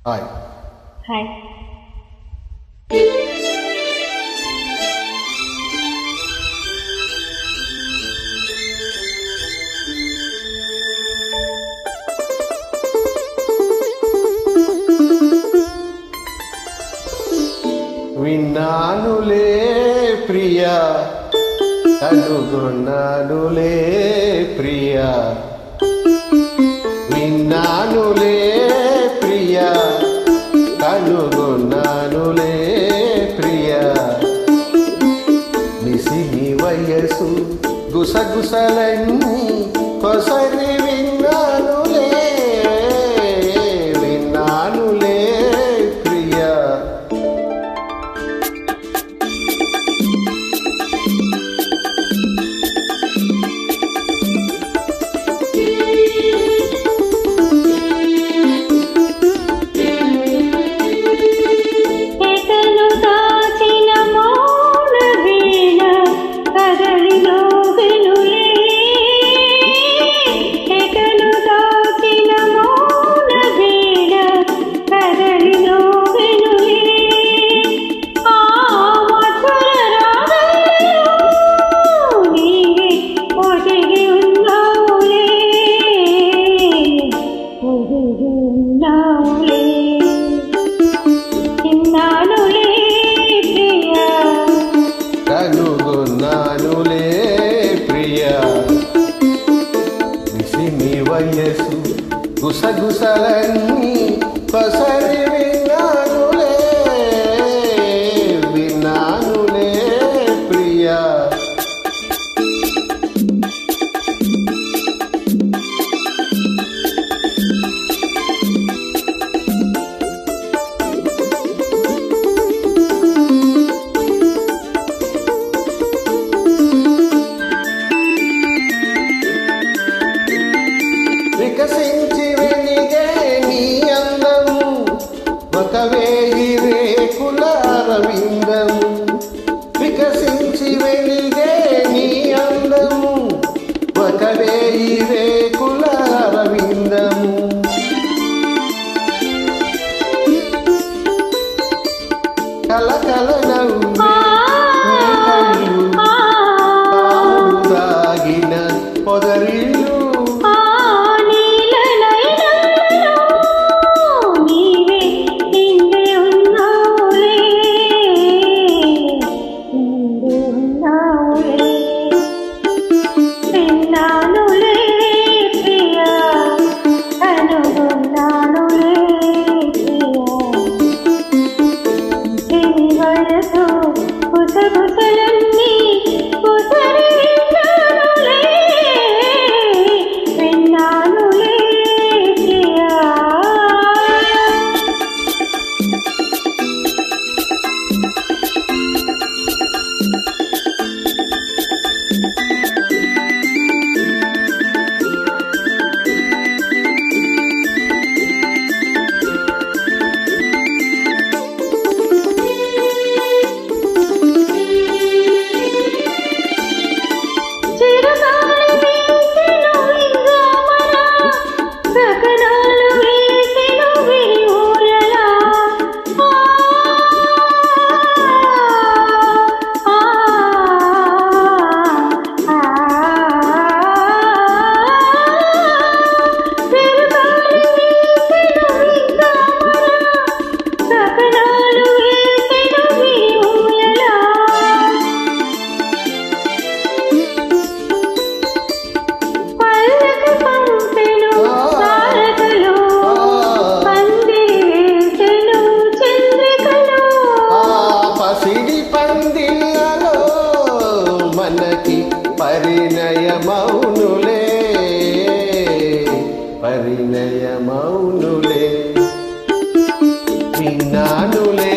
Hi hi విన్నానులే ప్రియ కనుగొన్నానులే ప్రియ. విన్నా వయసు గుసగుసలన్నీ కొసరి విన్నాను. గుసగుసలన్నీ పసరివి వికసించి వెనిగే నీ అందము. ఒక వేయి వేకుల రవిందము వికసించి వెనిగే నీ అందము. ఒక వేయి వేకుల రవిందము కలకల నవ్వే నీ కళ్ళు తాగిన పొదరి పరిణయమౌనులే పరిణయమౌనులే. విన్నానులే